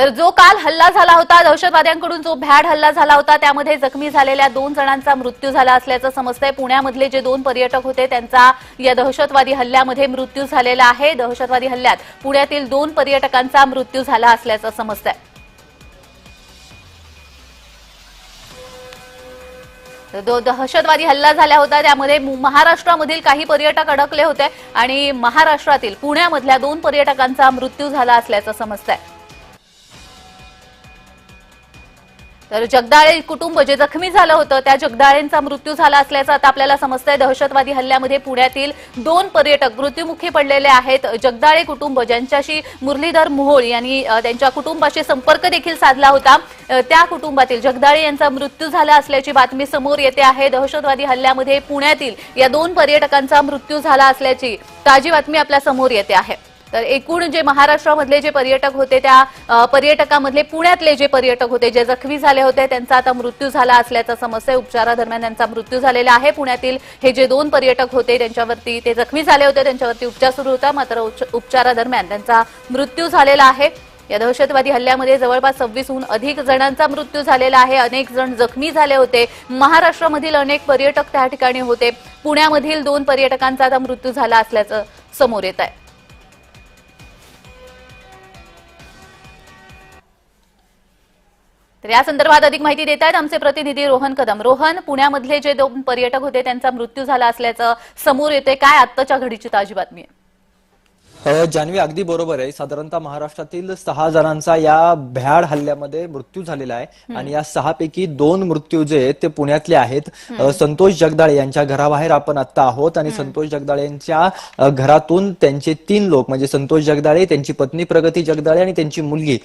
तर जो काल हल्ला झाला होता दहशतवाद्यांकडून जो भ्याड हल्ला झाला होता त्यामध्ये जखमी झालेल्या दोन जणांचा मृत्यू झाला असल्याचं समजतंय. पुण्यामधले जे दोन पर्यटक होते त्यांचा या दहशतवादी हल्ल्यामध्ये मृत्यू झालेला आहे. दहशतवादी हल्ल्यात पुण्यातील दोन पर्यटकांचा मृत्यू झाला असल्याचं समजतंय. तर जो दहशतवादी हल्ला झाला होता त्यामध्ये महाराष्ट्रामधील काही पर्यटक अडकले होते आणि महाराष्ट्रातील पुण्यामधल्या दोन पर्यटकांचा मृत्यू झाला असल्याचं समजतंय. तर जगदाळे कुटुंब जे जखमी झालं होतं त्या जगदाळेंचा मृत्यू झाला असल्याचं आता आपल्याला समजतंय. दहशतवादी हल्ल्यामध्ये पुण्यातील दोन पर्यटक मृत्युमुखी पडलेले आहेत. जगदाळे कुटुंब ज्यांच्याशी मुरलीधर मोहोळ यांनी त्यांच्या कुटुंबाशी संपर्क देखील साधला होता. त्या कुटुंबातील जगदाळे यांचा मृत्यू झाला असल्याची बातमी समोर येते आहे. दहशतवादी हल्ल्यामध्ये पुण्यातील या दोन पर्यटकांचा मृत्यू झाला असल्याची ताजी बातमी आपल्यासमोर येते आहे. तर एकूण जे महाराष्ट्रामधले जे पर्यटक होते त्या पर्यटकामधले पुण्यातले जे पर्यटक होते जे जखमी झाले होते त्यांचा आता मृत्यू झाला असल्याचं समस्या उपचारादरम्यान त्यांचा मृत्यू झालेला आहे पुण्यातील. हे जे दोन पर्यटक होते त्यांच्यावरती ते जखमी झाले होते त्यांच्यावरती उपचार सुरू होता मात्र उच्च- उपचारादरम्यान त्यांचा मृत्यू झालेला आहे. या दहशतवादी हल्ल्यामध्ये जवळपास सव्वीसहून अधिक जणांचा मृत्यू झालेला आहे. अनेक जण जखमी झाले होते. महाराष्ट्रामधील अनेक पर्यटक त्या ठिकाणी होते. पुण्यामधील दोन पर्यटकांचा आता मृत्यू झाला असल्याचं समोर येत आहे. तर या संदर्भात अधिक माहिती देत आहेत आमचे प्रतिनिधी रोहन कदम. रोहन पुण्यामधले जे दोन पर्यटक होते त्यांचा मृत्यू झाला असल्याचं समोर येते काय आत्ताच्या घडीची ताजी बातमी आहे? जान्हवी अगदी बरोबर आहे. साधारणतः महाराष्ट्रातील सहा जणांचा या भ्याड हल्ल्यामध्ये मृत्यू झालेला आहे. आणि या सहा पैकी दोन मृत्यू जे आहेत ते पुण्यातले आहेत. संतोष जगदाळे यांच्या घराबाहेर आपण आता आहोत. आणि संतोष जगदाळे यांच्या घरातून त्यांचे तीन लोक म्हणजे संतोष जगदाळे त्यांची पत्नी प्रगती जगदाळे आणि त्यांची मुलगी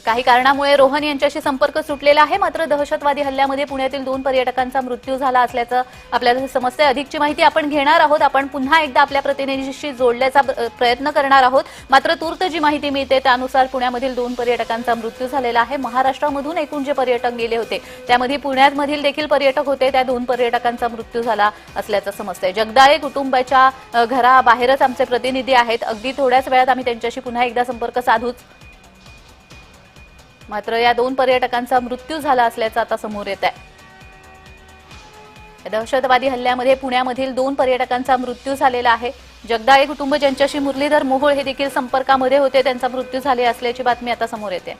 काही कारणामुळे रोहन यांच्याशी संपर्क सुटलेला आहे. मात्र दहशतवादी हल्ल्यामध्ये पुण्यातील दोन पर्यटकांचा मृत्यू झाला असल्याचं आपल्याला समजतंय अधिकची माहिती आपण घेणार आहोत. आपण पुन्हा एकदा आपल्या प्रतिनिधीशी जोडल्याचा प्रयत्न करणार आहोत. मात्र तूर्त जी माहिती मिळते त्यानुसार पुण्यामधील दोन पर्यटकांचा मृत्यू झालेला आहे. महाराष्ट्रामधून एकूण जे पर्यटक गेले होते त्यामध्ये पुण्यामधील देखील पर्यटक होते. त्या दोन पर्यटकांचा मृत्यू झाला असल्याचं समजतंय. जगदाळे कुटुंबाच्या घराबाहेरच आमचे प्रतिनिधी आहेत. अगदी थोड्याच वेळात आम्ही त्यांच्याशी पुन्हा एकदा संपर्क साधूच. मात्र या दोन पर्यटकांचा मृत्यू झाला असल्याचं आता समोर येत आहे या दहशतवादी हल्ल्यामध्ये पुण्यामधील दोन पर्यटकांचा मृत्यू झालेला आहे. जगदाळे कुटुंब ज्यांच्याशी मुरलीधर मोहोळ हे देखील संपर्कामध्ये होते त्यांचा मृत्यू झाले असल्याची बातमी आता समोर येते.